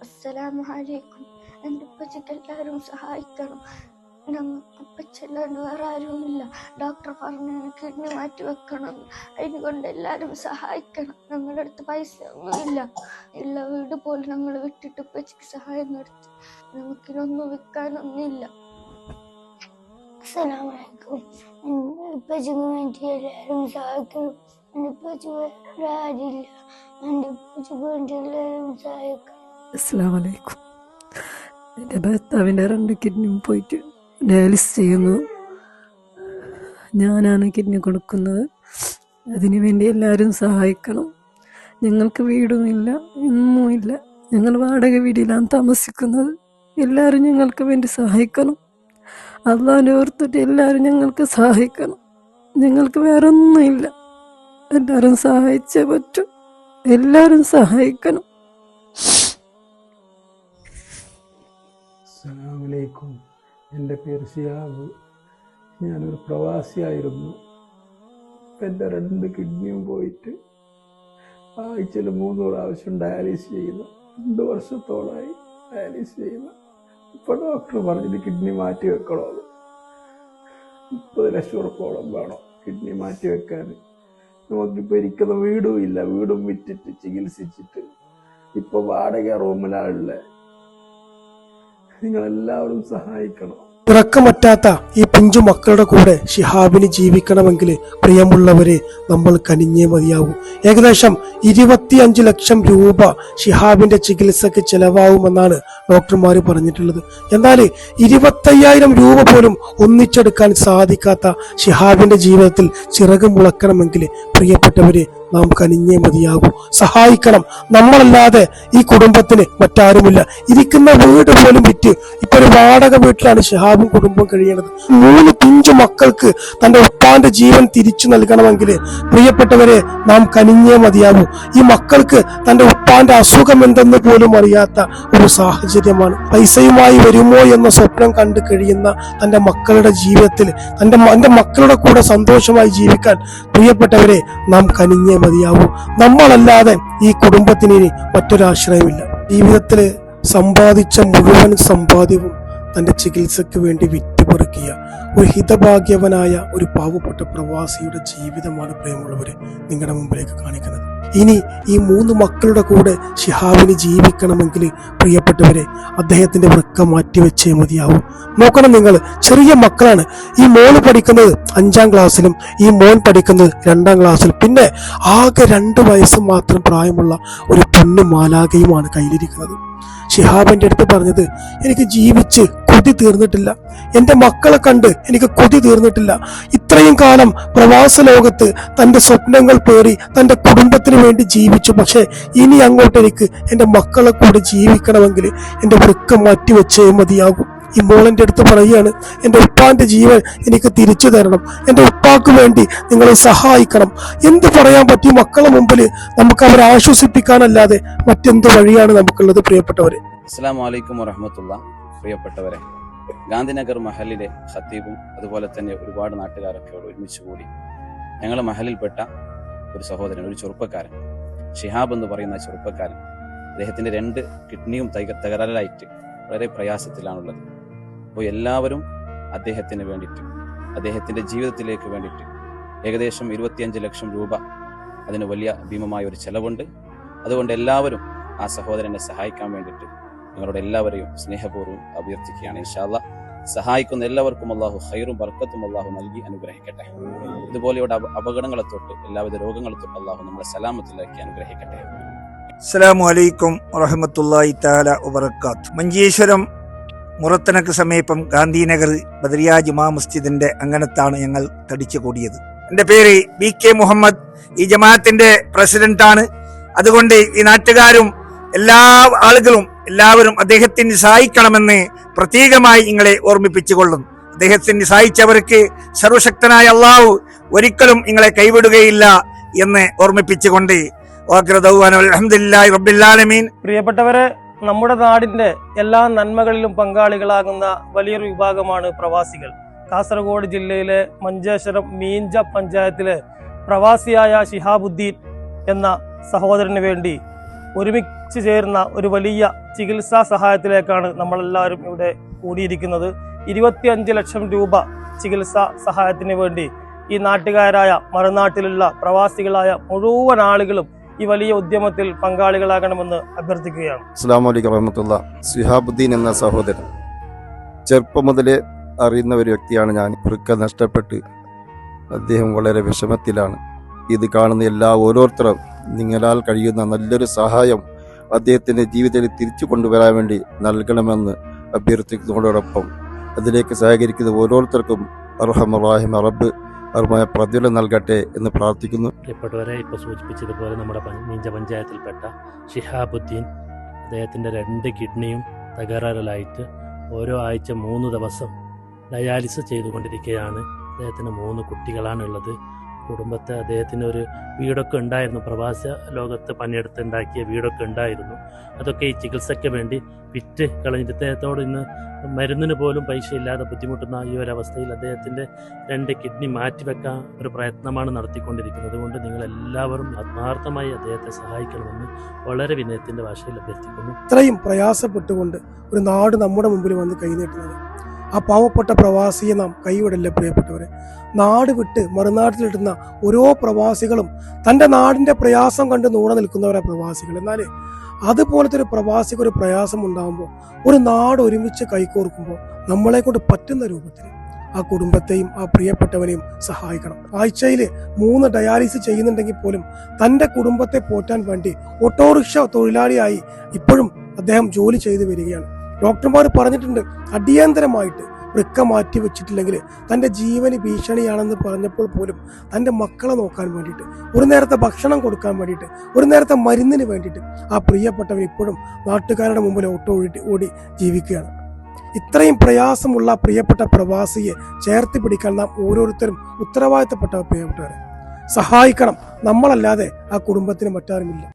അസ്സലാമു അലൈക്കും എന്റെ ഉപ്പച്ചയ്ക്ക് എല്ലാവരും സഹായിക്കണം ഉപ്പച്ചല്ലാണ്ട് വേറെ ആരുമില്ല ഡോക്ടർ പറഞ്ഞു കിഡ്നി മാറ്റി വെക്കണം അതിന് കൊണ്ട് എല്ലാവരും സഹായിക്കണം ഞങ്ങളുടെ അടുത്ത് പൈസ ഒന്നുമില്ല ഉള്ള വീട് പോലും ഞങ്ങൾ വിട്ടിട്ട് ഉപ്പച്ചയ്ക്ക് സഹായം നടത്തി നമുക്കിനൊന്നും വിൽക്കാനൊന്നുമില്ല അസ്സലാമു അലൈക്കും ഉപ്പച്ചയ്ക്ക് വേണ്ടി എല്ലാവരും സഹായിക്കണം എന്റെ ഉപ്പച്ചി വേറെ ആരില്ല എന്റെ ഉപ്പച്ചയ്ക്ക് വേണ്ടി എല്ലാവരും സഹായിക്കണം അസ്സാം വലൈക്കും എന്റെ ഭർത്താവിന്റെ രണ്ട് കിഡ്നിയും പോയിട്ട് ഡയാലിസ് ചെയ്യുന്നു. ഞാനാണ് കിഡ്നി കൊടുക്കുന്നത്. അതിനു വേണ്ടി എല്ലാവരും സഹായിക്കണം. ഞങ്ങൾക്ക് വീടുമില്ല ഒന്നുമില്ല. ഞങ്ങൾ വാടക വീടിലാണ് താമസിക്കുന്നത്. എല്ലാവരും ഞങ്ങൾക്ക് വേണ്ടി സഹായിക്കണം. അള്ളാഹിനെ ഓർത്തിട്ട് എല്ലാവരും ഞങ്ങൾക്ക് സഹായിക്കണം. ഞങ്ങൾക്ക് വേറെ ഒന്നുമില്ല എല്ലാവരും സഹായിച്ചേ പറ്റൂ. എല്ലാവരും സഹായിക്കണം. അസ്സലാമലൈക്കും എന്റെ പേര് ഷിയാബ് ഞാനൊരു പ്രവാസിയായിരുന്നു. എന്റെ രണ്ട് കിഡ്നിയും പോയിട്ട് ആഴ്ചയിൽ മൂന്ന് പ്രാവശ്യം ഡയാലിസ് ചെയ്യുന്ന. രണ്ട് വർഷത്തോളമായി ഡയാലിസ് ചെയ്യുന്ന. ഇപ്പോൾ ഡോക്ടർ പറഞ്ഞത് കിഡ്നി മാറ്റി വെക്കണമെന്ന് മുപ്പത് ലക്ഷം ഉറപ്പോളം വേണം കിഡ്നി മാറ്റി വെക്കാൻ. നമുക്കിപ്പോൾ ഇരിക്കുന്ന വീടും ഇല്ല. വീടും വിറ്റിട്ട് ചികിത്സിച്ചിട്ട് ഇപ്പോൾ വാടക റൂമിലാണുള്ളത് നിങ്ങളെല്ലാവരും സഹായിക്കണം. ഉറക്കമറ്റാത്ത ഈ പിഞ്ചു മക്കളുടെ കൂടെ ഷിഹാബിന് ജീവിക്കണമെങ്കിൽ പ്രിയമുള്ളവരെ നമ്മൾ കനിഞ്ഞേ മതിയാവും. ഏകദേശം ഇരുപത്തിയഞ്ച് ലക്ഷം രൂപ ഷിഹാബിന്റെ ചികിത്സക്ക് ചെലവാകുമെന്നാണ് ഡോക്ടർമാർ പറഞ്ഞിട്ടുള്ളത്. എന്നാൽ ഇരുപത്തയ്യായിരം രൂപ പോലും ഒന്നിച്ചെടുക്കാൻ സാധിക്കാത്ത ഷിഹാബിന്റെ ജീവിതത്തിൽ ചിറക് മുളക്കണമെങ്കിൽ പ്രിയപ്പെട്ടവരെ നാം കനിഞ്ഞേ മതിയാകൂ. സഹായിക്കണം. നമ്മളല്ലാതെ ഈ കുടുംബത്തിന് മറ്റാരുമില്ല. ഇരിക്കുന്ന വീട് പോലും വിറ്റ് ഇപ്പൊ ഒരു വാടക വീട്ടിലാണ് ഷിഹാബും കുടുംബം കഴിയുന്നത് മൂന്ന് പിഞ്ചു മക്കൾക്ക് തന്റെ ഉപ്പാന്റെ ജീവൻ തിരിച്ചു നൽകണമെങ്കിൽ പ്രിയപ്പെട്ടവരെ നാം കനിഞ്ഞേ മതിയാകൂ. ഈ മക്കൾക്ക് തന്റെ ഉപ്പാന്റെ അസുഖം എന്തെന്ന് പോലും അറിയാത്ത ഒരു സാഹചര്യമാണ്. പൈസയുമായി വരുമോ എന്ന സ്വപ്നം കണ്ടു കഴിയുന്ന തന്റെ മക്കളുടെ ജീവിതത്തിൽ തന്റെ തന്റെ മക്കളുടെ കൂടെ സന്തോഷമായി ജീവിക്കാൻ പ്രിയപ്പെട്ടവരെ നാം കനിഞ്ഞേ മതിയാവൂ. നമ്മളല്ലാതെ ഈ കുടുംബത്തിന് ഇനി മറ്റൊരാശ്രയമില്ല. ജീവിതത്തിൽ സമ്പാദിച്ച മുഴുവൻ സമ്പാദ്യവും തന്റെ ചികിത്സയ്ക്ക് വേണ്ടി വിറ്റുപെറുക്കിയ ഒരു ഹിതഭാഗ്യവനായ ഒരു പാവപ്പെട്ട പ്രവാസിയുടെ ജീവിതമാണ് പ്രേമുള്ളവരെ നിങ്ങളുടെ മുമ്പിലേക്ക് കാണിക്കുന്നത്. ഇനി ഈ മൂന്ന് മക്കളുടെ കൂടെ ഷിഹാബിന് ജീവിക്കണമെങ്കിൽ പ്രിയപ്പെട്ടവരെ അദ്ദേഹത്തിന്റെ വൃക്ക മാറ്റിവെച്ചേ മതിയാവും. നോക്കണം നിങ്ങൾ ചെറിയ മക്കളാണ്. ഈ മോൾ പഠിക്കുന്നത് അഞ്ചാം ക്ലാസ്സിലും ഈ മോൻ പഠിക്കുന്നത് രണ്ടാം ക്ലാസ്സിലും. പിന്നെ ആകെ രണ്ട് വയസ്സ് മാത്രം പ്രായമുള്ള ഒരു പെണ്ണ് മാലാകയുമാണ് കയ്യിലിരിക്കുന്നത്. ഷിഹാബിന്റെ അടുത്ത് പറഞ്ഞത് എനിക്ക് ജീവിച്ച് കൊതി തീർന്നിട്ടില്ല. എന്റെ മക്കളെ കണ്ട് എനിക്ക് കൊതി തീർന്നിട്ടില്ല. ഇത്രയും കാലം പ്രവാസ ലോകത്ത് തന്റെ സ്വപ്നങ്ങൾ പേറി തന്റെ കുടുംബത്തിന് വേണ്ടി ജീവിച്ചു. പക്ഷേ ഇനി അങ്ങോട്ട് എനിക്ക് എന്റെ മക്കളെ കൂടെ ജീവിക്കണമെങ്കിൽ എന്റെ വൃക്കം മാറ്റിവെച്ചേ മതിയാകും. ഈ മോളന്റെ അടുത്ത് പറയുകയാണ് എന്റെ ഉപ്പാന്റെ ജീവൻ എനിക്ക് തിരിച്ചു തരണം. എന്റെ ഉപ്പാക്ക് വേണ്ടി നിങ്ങളെ സഹായിക്കണം. എന്ത് പറയാൻ പറ്റി? മക്കളെ മുമ്പിൽ നമുക്ക് അവരെ ആശ്വസിപ്പിക്കാനല്ലാതെ മറ്റെന്ത് വഴിയാണ് നമുക്കുള്ളത് പ്രിയപ്പെട്ടവരെ? അസ്സാം വലൈക്കും വറഹമത്തുള്ള പ്രിയപ്പെട്ടവരെ ഗാന്ധിനഗർ മഹലിലെ ഖത്തീബും അതുപോലെ തന്നെ ഒരുപാട് നാട്ടുകാരൊക്കെ അവിടെ ഒരുമിച്ച് കൂടി. ഞങ്ങൾ മഹലിൽപ്പെട്ട ഒരു സഹോദരൻ ഒരു ചെറുപ്പക്കാരൻ ഷിഹാബ് എന്ന് പറയുന്ന ചെറുപ്പക്കാരൻ അദ്ദേഹത്തിന്റെ രണ്ട് കിഡ്നിയും തൈക തകരാറിലായിട്ട് വളരെ പ്രയാസത്തിലാണുള്ളത്. അപ്പോൾ എല്ലാവരും അദ്ദേഹത്തിന് വേണ്ടിയിട്ട് അദ്ദേഹത്തിന്റെ ജീവിതത്തിലേക്ക് വേണ്ടിയിട്ട് ഏകദേശം ഇരുപത്തിയഞ്ച് ലക്ഷം രൂപ അതിന് വലിയ ഭീമമായ ഒരു ചെലവുണ്ട്. അതുകൊണ്ട് എല്ലാവരും ആ സഹോദരനെ സഹായിക്കാൻ വേണ്ടിയിട്ട് നിങ്ങളോട് എല്ലാവരെയും സ്നേഹപൂർവം അഭ്യർത്ഥിക്കുകയാണ്. ഇൻഷാല്ല സഹായിക്കുന്ന എല്ലാവർക്കും അള്ളാഹു ഹൈറും ബർക്കത്തും അള്ളാഹു നൽകി അനുഗ്രഹിക്കട്ടെ. ഇതുപോലെയുള്ള അപ- അപകടങ്ങളെ തൊട്ട് എല്ലാവിധ രോഗങ്ങളെ തൊട്ട് അള്ളാഹു നമ്മളെ സലാമത്തിലാക്കി അനുഗ്രഹിക്കട്ടെ. അസ്സലാമു അലൈക്കും വറഹമത്തല്ലാഹി താല വബർക്കാത്ത് മഞ്ചേശ്വരം മുറത്തനക്ക് സമീപം ഗാന്ധിനഗർ ബദരിയ ജുമാ മസ്ജിദിന്റെ അങ്കണത്താണ് ഞങ്ങൾ തടിച്ചു കൂടിയത് എന്റെ പേര് ബി കെ മുഹമ്മദ്. ഈ ജമാഅത്തിന്റെ പ്രസിഡന്റാണ്. അതുകൊണ്ട് ഈ നാട്ടുകാരും എല്ലാ ആളുകളും എല്ലാവരും അദ്ദേഹത്തിന് സഹായിക്കണമെന്ന് പ്രത്യേകമായി നിങ്ങളെ ഓർമ്മിപ്പിച്ചുകൊള്ളുന്നു അദ്ദേഹത്തിന് സഹായിച്ചവർക്ക് സർവശക്തനായ അള്ളാഹു ഒരിക്കലും നിങ്ങളെ കൈവിടുകയില്ല എന്ന് ഓർമ്മിപ്പിച്ചുകൊണ്ട്. പ്രിയപ്പെട്ടവരെ നമ്മുടെ നാടിന്റെ എല്ലാ നന്മകളിലും പങ്കാളികളാകുന്ന വലിയൊരു വിഭാഗമാണ് പ്രവാസികൾ. കാസർഗോഡ് ജില്ലയിലെ മഞ്ചേശ്വരം മീഞ്ച പഞ്ചായത്തിലെ പ്രവാസിയായ ഷിഹാബുദ്ദീൻ എന്ന സഹോദരന് വേണ്ടി ഒരുമിച്ച് ചേരുന്ന ഒരു വലിയ ചികിത്സാ സഹായത്തിലേക്കാണ് നമ്മളെല്ലാവരും ഇവിടെ കൂടിയിരിക്കുന്നത്. ഇരുപത്തിയഞ്ച് ലക്ഷം രൂപ ചികിത്സാ സഹായത്തിന് വേണ്ടി ഈ നാട്ടുകാരായ മറുനാട്ടിലുള്ള പ്രവാസികളായ മുഴുവൻ ആളുകളും ഈ വലിയ ഉദ്യമത്തിൽ പങ്കാളികളാകണമെന്ന് അഭ്യർത്ഥിക്കുകയാണ്. അസ്സാം വലൈക്കും വറഹമത്തുള്ള സിഹാബുദ്ദീൻ എന്ന സഹോദരൻ. ചെറുപ്പം മുതലേ അറിയുന്ന ഒരു വ്യക്തിയാണ് ഞാൻ. വൃക്ക നഷ്ടപ്പെട്ട് അദ്ദേഹം വളരെ വിഷമത്തിലാണ്. ഇത് കാണുന്ന എല്ലാ ഓരോരുത്തരും നിങ്ങളാൽ കഴിയുന്ന നല്ലൊരു സഹായം അദ്ദേഹത്തിന്റെ ജീവിതത്തിൽ തിരിച്ചു കൊണ്ടുവരാൻ വേണ്ടി നൽകണമെന്ന് അഭ്യർത്ഥിക്കുന്നതോടൊപ്പം അതിലേക്ക് സഹകരിക്കുന്ന ഓരോരുത്തർക്കും അർഹമറാഹിമ അറബ് അർഹമായ പ്രതിഫലം നൽകട്ടെ എന്ന് പ്രാർത്ഥിക്കുന്നു. പ്രിയപ്പെട്ടവരെ ഇപ്പോൾ സൂചിപ്പിച്ചതുപോലെ നമ്മുടെ മീഞ്ച പഞ്ചായത്തിൽപ്പെട്ട ഷിഹാബുദ്ദീൻ അദ്ദേഹത്തിന്റെ രണ്ട് കിഡ്നിയും തകരാറിലായിട്ട് ഓരോ ആഴ്ച മൂന്ന് ദിവസം ഡയാലിസിസ് ചെയ്തുകൊണ്ടിരിക്കുകയാണ്. അദ്ദേഹത്തിന് മൂന്ന് കുട്ടികളാണുള്ളത്. കുടുംബത്തെ അദ്ദേഹത്തിന് ഒരു വീടൊക്കെ ഉണ്ടായിരുന്നു. പ്രവാസ ലോകത്ത് പണിയെടുത്ത് ഉണ്ടാക്കിയ വീടൊക്കെ ഉണ്ടായിരുന്നു. അതൊക്കെ ഈ ചികിത്സയ്ക്ക് വേണ്ടി വിറ്റ് കളഞ്ഞിട്ട് അദ്ദേഹത്തോട് ഇന്ന് മരുന്നിന് പോലും പൈസ ഇല്ലാതെ ബുദ്ധിമുട്ടുന്ന ഈ ഒരു അവസ്ഥയിൽ അദ്ദേഹത്തിന്റെ രണ്ട് കിഡ്നി മാറ്റിവെക്കാൻ ഒരു പ്രയത്നമാണ് നടത്തിക്കൊണ്ടിരിക്കുന്നത്. അതുകൊണ്ട് നിങ്ങൾ എല്ലാവരും ആത്മാർത്ഥമായി അദ്ദേഹത്തെ സഹായിക്കണമെന്ന് വളരെ വിനയത്തിന്റെ ഭാഷയിൽ അഭ്യർത്ഥിക്കുന്നു. ഇത്രയും പ്രയാസപ്പെട്ടുകൊണ്ട് ഒരു നാട് നമ്മുടെ മുമ്പിൽ വന്ന് കൈനീട്ടുന്നത് ആ പാവപ്പെട്ട പ്രവാസിയെ നാം കൈവിടല്ല പ്രിയപ്പെട്ടവരെ. നാട് വിട്ട് മറുനാട്ടിലിടുന്ന ഓരോ പ്രവാസികളും തന്റെ നാടിന്റെ പ്രയാസം കണ്ട് നൂണ നിൽക്കുന്നവരാ പ്രവാസികൾ. എന്നാൽ അതുപോലത്തെ ഒരു പ്രവാസിക്ക് ഒരു പ്രയാസം ഉണ്ടാകുമ്പോൾ ഒരു നാട് ഒരുമിച്ച് കൈകോർക്കുമ്പോൾ നമ്മളെ കൊണ്ട് പറ്റുന്ന രൂപത്തിൽ ആ കുടുംബത്തെയും ആ പ്രിയപ്പെട്ടവനെയും സഹായിക്കണം. ആഴ്ചയിൽ മൂന്ന് ഡയാലിസിസ് ചെയ്യുന്നുണ്ടെങ്കിൽ പോലും തന്റെ കുടുംബത്തെ പോറ്റാൻ വേണ്ടി ഓട്ടോറിക്ഷ തൊഴിലാളിയായി ഇപ്പോഴും അദ്ദേഹം ജോലി ചെയ്തു വരികയാണ്. ഡോക്ടർമാർ പറഞ്ഞിട്ടുണ്ട് അടിയന്തരമായിട്ട് വൃക്ക മാറ്റി വെച്ചിട്ടില്ലെങ്കിൽ തന്റെ ജീവന് ഭീഷണിയാണെന്ന് പറഞ്ഞപ്പോൾ പോലും തന്റെ മക്കളെ നോക്കാൻ വേണ്ടിയിട്ട് ഒരു നേരത്തെ ഭക്ഷണം കൊടുക്കാൻ വേണ്ടിയിട്ട് ഒരു നേരത്തെ മരുന്നിന് വേണ്ടിയിട്ട് ആ പ്രിയപ്പെട്ടവൻ ഇപ്പോഴും നാട്ടുകാരുടെ മുമ്പിൽ ഓട്ടോ ഓടി ഓടി ജീവിക്കുകയാണ്. ഇത്രയും പ്രയാസമുള്ള പ്രിയപ്പെട്ട പ്രവാസിയെ ചേർത്ത് പിടിക്കാൻ നാം ഓരോരുത്തരും ഉത്തരവാദിത്തപ്പെട്ട പ്രിയപ്പെട്ടവരെ. സഹായിക്കണം. നമ്മളല്ലാതെ ആ കുടുംബത്തിന് മറ്റാരുമില്ല.